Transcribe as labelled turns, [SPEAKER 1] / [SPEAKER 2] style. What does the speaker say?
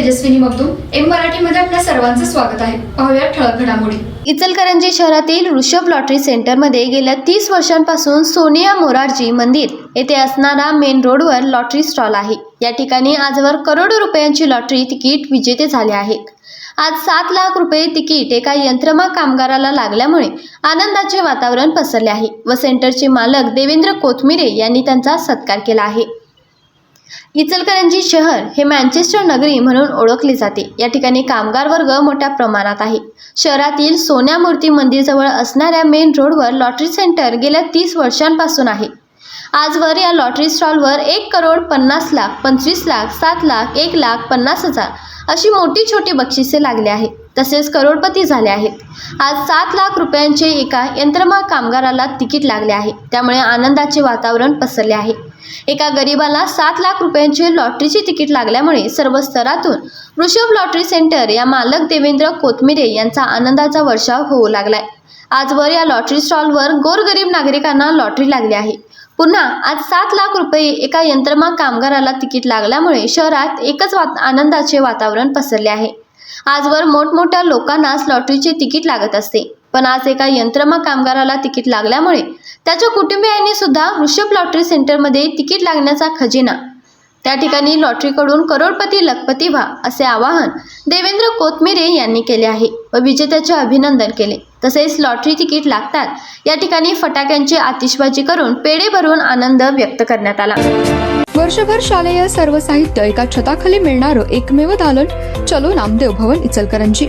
[SPEAKER 1] Tejaswini Magdum M मराठीमध्ये आपल्या सर्वांचं स्वागत आहे. पाहूया ठळक घडामोडी.
[SPEAKER 2] इचलकरंजी शहरातील ऋषभ लॉटरी सेंटरमध्ये गेल्या तीस वर्षांपासून सोनिया मोरारजी मंदिर येथे असणारा मेन रोडवर लॉटरी स्टॉल आहे. या ठिकाणी आजवर करोडो रुपयांची लॉटरी तिकीट विजेते झाले आहेत. आज सात लाख रुपये तिकीट एका यंत्रमा कामगाराला लागल्यामुळे आनंदाचे वातावरण पसरले आहे व सेंटरचे मालक देवेंद्र कोथमिरे यांनी त्यांचा सत्कार केला आहे. इचलकरंजी शहर हे मँचेस्टर नगरी म्हणून ओळखले जाते. या ठिकाणी कामगार वर्ग मोठ्या प्रमाणात आहे. शहरातील सोन्या मूर्ती मंदिरजवळ असणाऱ्या मेन रोडवर लॉटरी सेंटर गेल्या तीस वर्षांपासून आहे. आजवर या लॉटरी स्टॉलवर एक करोड पन्नास लाख पंचवीस लाख सात लाख एक लाख पन्नास हजार अशी मोठी छोटी बक्षिसे लागली आहेत. तसेच करोडपती झाले आहेत. आज सात लाख रुपयांचे एका यंत्रमाग कामगाराला तिकीट लागले आहे. त्यामुळे आनंदाचे वातावरण पसरले आहे. एका गरिबाला सात लाख रुपयांचे लॉटरीचे तिकीट लागल्यामुळे सर्व स्तरातून वृषभ लॉटरी सेंटर या मालक देवेंद्र कोथमिरे यांचा आनंदाचा वर्षाव होऊ लागलाय. आजवर या लॉटरी स्टॉलवर गोरगरीब नागरिकांना लॉटरी लागली आहे. पुन्हा आज सात लाख रुपये एका यंत्रमाग कामगाराला तिकीट लागल्यामुळे शहरात एकच वात आनंदाचे वातावरण पसरले आहे. आजवर मोठमोठ्या लोकांनाच लॉटरीचे तिकीट लागत असते. पण आज एका यंत्रमा कामगाराला तिकीट लागल्यामुळे त्याच्या कुटुंबियांनी सुद्धा वृषभ लॉटरी सेंटरमध्ये तिकीट लागण्याचा खजिना. त्या ठिकाणी लॉटरीकडून करोडपती लखपती व्हा असे आवाहन देवेंद्र कोथमिरे यांनी केले आहे व विजेत्याचे अभिनंदन केले. तसेच लॉटरी तिकीट लागतात या ठिकाणी फटाक्यांची आतिषबाजी करून पेढे भरून आनंद व्यक्त करण्यात आला.
[SPEAKER 3] वर्षभर शालेय सर्व साहित्य एका छताखाली मिळणारं एकमेव दालन चलो नामदेव भवन इचलकरंजी.